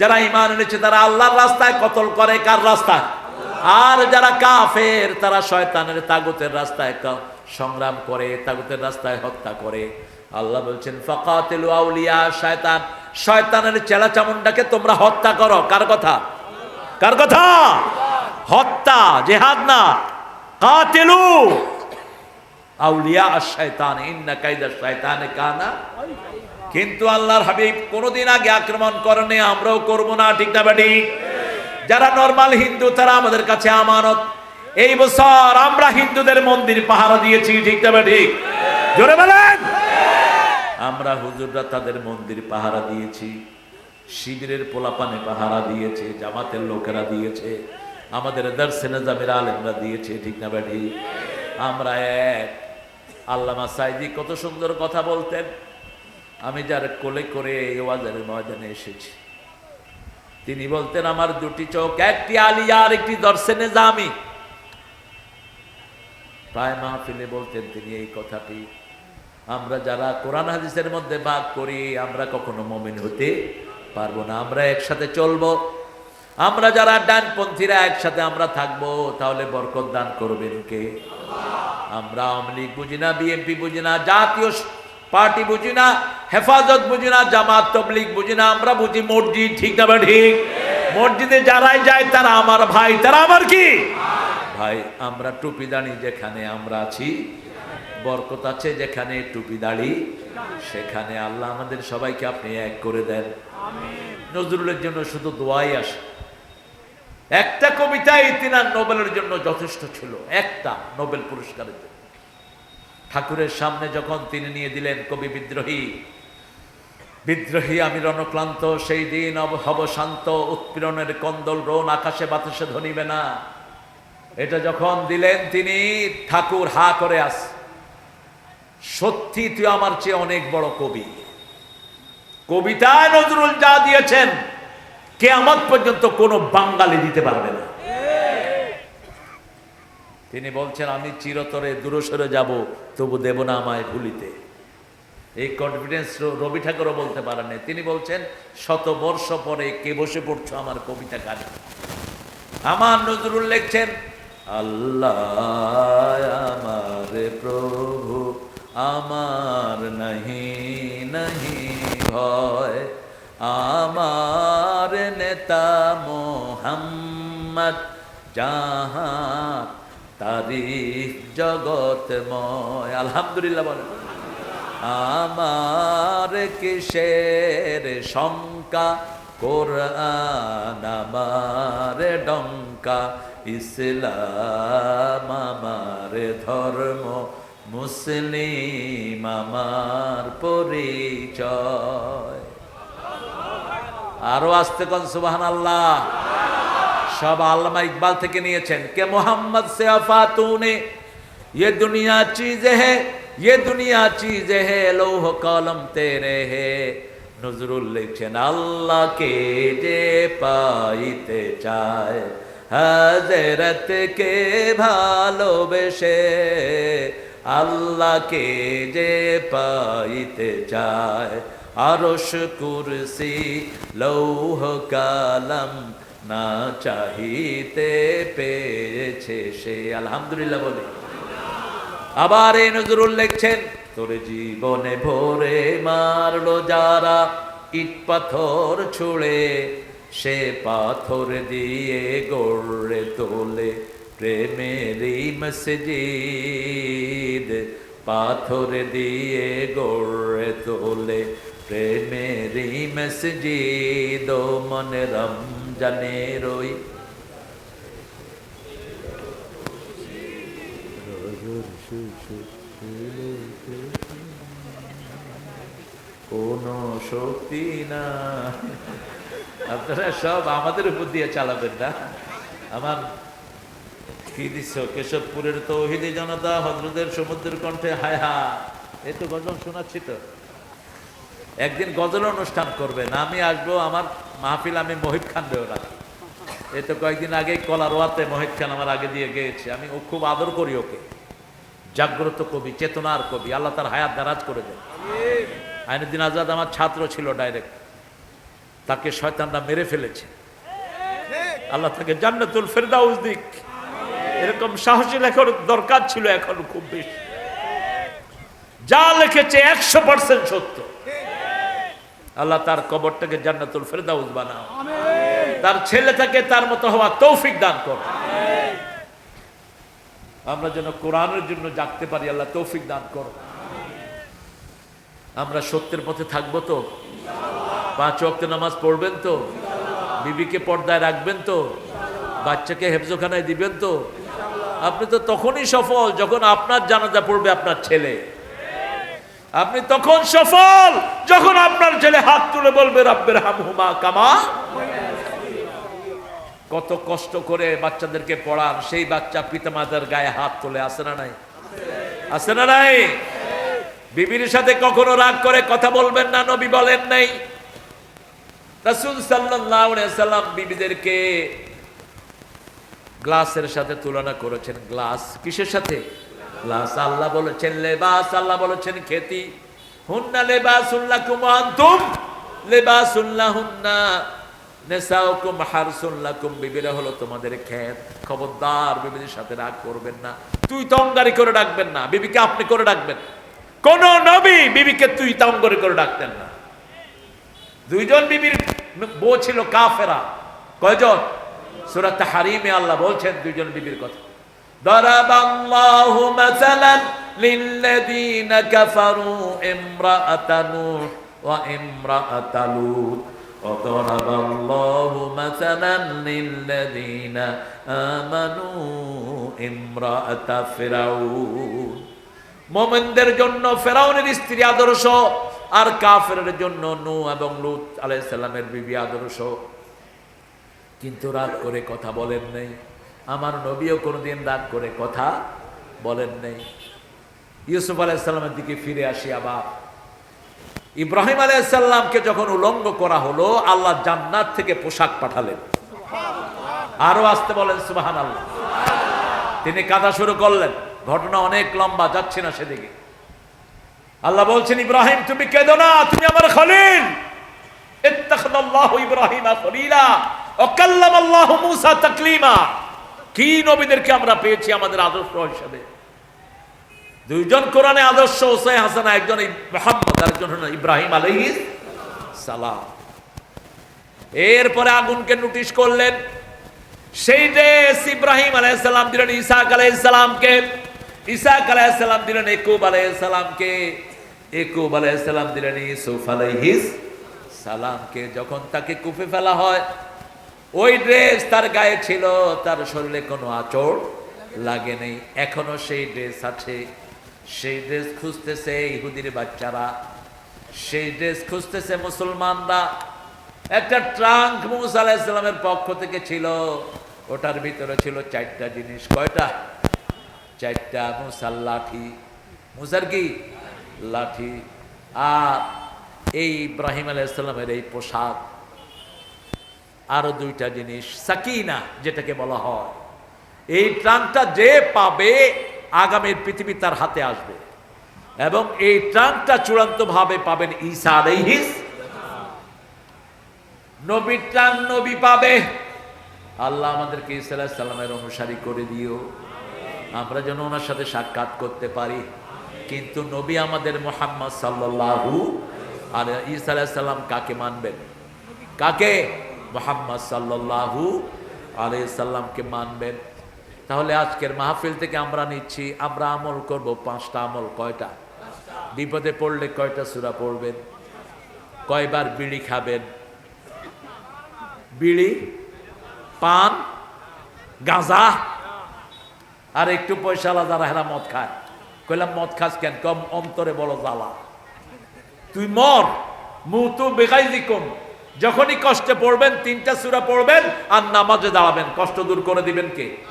যারা ইমান এনেছে, তারা আল্লাহর রাস্তায় কতল করে, কার রাস্তায়? আর যারা কাফের, তারা শয়তানের তাগুতের রাস্তায় সংগ্রাম করে, তাগুতের রাস্তায় হত্যা করে। আল্লাহ বলছেন, ফাকাতিলু আউলিয়া, শয়তান, শয়তানের চেলা চামুন্ডাকে তোমরা হত্যা করো। কার কথা? কার কথা? হত্যা, জেহাদ না। কাতিলু আউলিয়া শয়তান ইন্না কাইদা শয়তানে কানা কিন্তু আল্লাহর হাবিব কোনোদিন আগে আক্রমণ করেনি আমরাও করব না, ঠিক না বাড়ি যারা নর্মাল হিন্দু, তারা আমাদের কাছে আমানত। এই বছর আমরা হিন্দুদের মন্দির পাহারা দিয়েছি, ঠিক না ঠিক জোরে বলেন! আমরা হুজুররা তাদের মন্দির পাহারা দিয়েছি শিবিরের পোলাপানে পাহারা দিয়েছে, জামাতের লোকেরা দিয়েছে, আমাদের দর্শনে জামির আলেমরা দিয়েছে, ঠিক না বাড়ি আমরা এক। আল্লামা সাইদি কত সুন্দর কথা বলতেন। আমি যার কোলে করে ওয়াজের ময়দানে এসেছি। তিনি বলতেন, আমার দুটি চোখ, একটি আলিয়া আর একটি দর্শনে জামি প্রায় মাহফিলে বলতেন তিনি এই কথাটি, আমরা যারা কোরআন হাদিসের মধ্যে বাদ করি, আমরা কখনো মমিন হতে পারব না। আমরা একসাথে চলবো। আমরা যারা ডানপন্থীরা একসাথে আমরা থাকব, তাহলে বরকত দান করবেন কে? আমরা আওয়ামী লীগ বুঝি না, বিএনপি বুঝি না, জাতীয় পার্টি বুঝি না হেফাজত বুঝি না জামাত তবলিগ বুঝি না আমরা বুঝি মসজিদ ঠিক না বা ঠিক? মসজিদে যারাই যায় তারা আমার ভাই তারা আমার কি? ভাই আমরা টুপি দাঁড়ি যেখানে আমরা আছি বরকত আছে যেখানে টুপি দাঁড়ি সেখানে আল্লাহ আমাদের সবাইকে আপনি এক করে দেন। নজরুলের জন্য শুধু দোয়াই আসে। একটা কবিতাই তিনার নোবেলের জন্য যথেষ্ট ছিল একটা নোবেল পুরস্কারের জন্য। ঠাকুরের সামনে যখন তিনি নিয়ে দিলেন কবি বিদ্রোহী বিদ্রোহী আমি রণক্লান্ত, সেই দিন হব শান্ত, উৎপীড়নের কন্দল রোন আকাশে বাতাসে ধনিবে না। এটা যখন দিলেন তিনি, ঠাকুর হা করে আস। সত্যি তুই আমার চেয়ে অনেক বড় কবি। কবিতায় নজরুল যা দিয়েছেন কে আমার পর্যন্ত কোনো বাঙালি দিতে পারবে না। তিনি বলছেন, আমি চিরতরে দূরসরে যাব, তবু দেব না আমায় ভুলিতে। এই কনফিডেন্স রবি ঠাকুরও বলতে পারেন তিনি বলছেন, শত বর্ষ পরে কে বসে পড়ছো আমার কবিতা গানে আমার নজরুল লিখছেন, আল্লাহ আমার প্রভু, আমার নাহি নাহি ভয়। আমার নেতা মোহাম্মদ জাহান তারিফ জগতময় আলহামদুলিল্লাহ বলেন। আমার কিসের শঙ্কা কোরআন আমার ডঙ্কা ইসলাম আমার ধর্ম মুসলিম আমার পরিচয় আরো আসতে কন সুবাহান আল্লাহ সব আল্লামা ইকবাল থেকে নিয়েছেন কে মোহাম্মদ সে আফাতুনে ये दुनिया चीज है ये दुनिया चीज है লৌহ কলম তেরে হে নজরুল লিখছেন আল্লাহকে যে পাইতে চায় হাজরতকে ভালোবেসে আল্লাহকে যে পাইতে চায় আরশ কুরসি লৌহ কালাম না চাহিতে পেয়েছে সে আলহামদুলিল্লাহ বলি আবার এই নজরুল লিখছেন, তোর জীবনে ভোরে মারলো যারা ইট পাথর ছুঁড়ে, সে পাথর দিয়ে গড়ে তোলে প্রেমেরই মসজিদ। পাথর দিয়ে গড়ে তোলে প্রেমেরই মসজিদ। মনে রমজানের ওই কোন শক্তি না আপনারা সব আমাদের উপর দিয়ে চালাবেন না। আমার কি দিচ্ছ কেশবপুরের তৌহিদি জনতা হজরতের সমুদ্রের কণ্ঠে, হায় হা এই তো গজল শোনাচ্ছি তো। একদিন গজল অনুষ্ঠান করবেন, আমি আসব, আমার মাহফিল আমি মহিব খান দেও না এই তো কয়েকদিন আগে কলারোয়াতে মহিব খান আমার আগে দিয়ে গিয়েছে। আমি খুব আদর করি ওকে। জাগ্রত কবি চেতনার কবি আল্লাহ তার হায়াত দারাজ করে দেন। আইনুদ্দিন আজাদ আমার ছাত্র ছিল ডাইরেক্ট তাকে শয়তানরা মেরে ফেলেছে। আল্লাহ তাকে জান্নাতুল ফেরদাউস দিক। এরকম সাহসী লেখার দরকার ছিল এখন খুব বেশি। যা লিখেছে একশো পার্সেন্ট সত্য। আল্লাহ তার কবরটাকে জান্নাতুল ফেরদাউস বানাও। তার ছেলে ছেলেটাকে তার মতো হওয়া তৌফিক দান কর। আমরা যেন কোরআনের জন্য জাগতে পারি, আল্লাহ তৌফিক দান কর। আমরা সত্যের পথে থাকব তো? পাঁচ ওয়াক্ত নামাজ পড়বেন তো? বিবিকে পর্দায় রাখবেন তো? বাচ্চাকে হেফজোখানায় দিবেন তো? আপনি তো তখনই সফল যখন আপনার জানাজা পড়বে আপনার ছেলে। আপনি তখন সফল যখন আপনার ছেলে হাত তুলে বলবে রাব্বের হাম হুমা কামা কত কষ্ট করে বাচ্চাদেরকে পড়ান, সেই বাচ্চা পিতামাতার গায়ে হাত তুলে আসে না নাই? আসে না নাই? বিবির সাথে কখনো রাগ করে কথা বলবেন না, নবী বলেন নাই। রাসূল সাল্লাম বিবিদেরকে গ্লাসের সাথে তুলনা করেছেন। গ্লাস কিসের সাথে? গ্লাস আল্লাহ বলেছেন, লেবাস আল্লাহ বলেছেন, খেতি। হুন্না লেবাসুল্লাকুম আনতুম লেবাসুল্লাহুন্না নেসাউকুম হারসুল্লাকুম বিবিরা হলো তোমাদের ক্ষেত খবরদার বিবিদের সাথে রাগ করবেন না তুই তঙ্গারি করে ডাকবেন না বিবিকে আপনি করে ডাকবেন কোন নবী বিবিকে তুই তঙ্গারি করে ডাকতেন না দুইজন বিবির বউ ছিল কাফেরা কয়জন সূরা তাহরিমে আল্লাহ বলছেন দুইজন বিবির কথা ضرب الله مثلا للذين كفروا امرأة نوح وامرأة لوط وضرب الله مثلا للذين آمنوا امرأة فرعون মোমেনদের জন্য ফেরাউনের স্ত্রী আদর্শ আর কাফের জন্য নু এবং লুত আলাইসাল্লামের বিবি আদর্শ কিন্তু রাগ করে কথা বলেন নেই আমার নবীও কোনোদিন রাগ করে কথা বলেন নেই ইউসুফ আলাইসাল্লামের দিকে ফিরে আসি আবার ইব্রাহিম আলাইসাল্লামকে যখন উলঙ্গ করা হলো, আল্লাহ জান্নাত থেকে পোশাক পাঠালেন। আরও আসতে বলেন সুবাহান আল্লাহ তিনি কাঁদা শুরু করলেন। ঘটনা অনেক লম্বা, যাচ্ছে না সেদিকে। আল্লাহ বলছেন, ইব্রাহিম, তুমি কেঁদো না, তুমি আমার খলিল। কি নবীদেরকে আমরা পেয়েছি আমাদের আদর্শ হিসেবে? দুইজন কোরআনে আদর্শ ওসাই হাসানা, একজন মোহাম্মদ, আরেকজন ইব্রাহিম আলাইহিস সালাম। এরপরে আগুনকে নোটিশ করলেন, সেই ড্রেস ইব্রাহিম আলাইসাল্লাম দিলেন, ইসাক আলাইসাল্লামকে ইসাক আলাইসাল্লাম দিলেন একুব আলাইসাল্লামকে একুব আলাইসাল্লাম দিলেন ইসুফ আলাইহিস সালামকে। যখন তাকে কুফে ফেলা হয়, ওই ড্রেস তার গায়ে ছিল, তার শরীরে কোনো আচর লাগে নেই। এখনও সেই ড্রেস আছে। সেই ড্রেস খুঁজতেছে ইহুদির বাচ্চারা। সেই ড্রেস খুঁজতেছে মুসলমানরা। একটা ট্রাঙ্ক মুসা আলাহিসাল্লামের পক্ষ থেকে ছিল। ওটার ভিতরে ছিল চারটা জিনিস। কয়টা? চারটা মুসার লাঠি। মুসার কি? লাঠি। আর এই ইব্রাহিম আলাইসাল্লামের এই পোশাক। আরও দুইটা জিনিস। সাকিনা, যেটাকে বলা হয়। এই ট্রাঙ্কটা যে পাবে আগামীর পৃথিবী তার হাতে আসবে। এবং এই ট্রাঙ্কটা চূড়ান্তভাবে পাবেন ঈসা আলাইহিস নবীর ট্রাঙ্ক নবী পাবে। আল্লাহ আমাদেরকে ঈসা আলাইহিস সালামের অনুসারী করে দিও। আমরা যেন ওনার সাথে সাক্ষাৎ করতে পারি। কিন্তু নবী আমাদের মোহাম্মদ সাল্লাল্লাহু আর ঈসা আলাইহিস সালাম কাকে মানবেন? কাকে? মোহাম্মদ সাল্লাল্লাহু আলাইহিস সাল্লামকে মানবেন। তাহলে আজকের মাহফিল থেকে আমরা নিচ্ছি, আমরা আমল করব পাঁচটা আমল, কয়টা? বিপদে পড়লে কয়টা সূরা পড়বেন? কয়বার বিড়ি খাবেন? বিড়ি, পান, গাঁজা? আর একটু পয়সালা যারা হেরা মদ খায়। কইলাম, মদ খাস কেন? কম অন্তরে বড় জ্বালা। তুই মর। মুতু বেগাই দিকুম যখনই কষ্টে পড়বেন, তিনটা সুরা পড়বেন আর নামাজে দাঁড়াবেন। কষ্ট দূর করে দিবেন কে?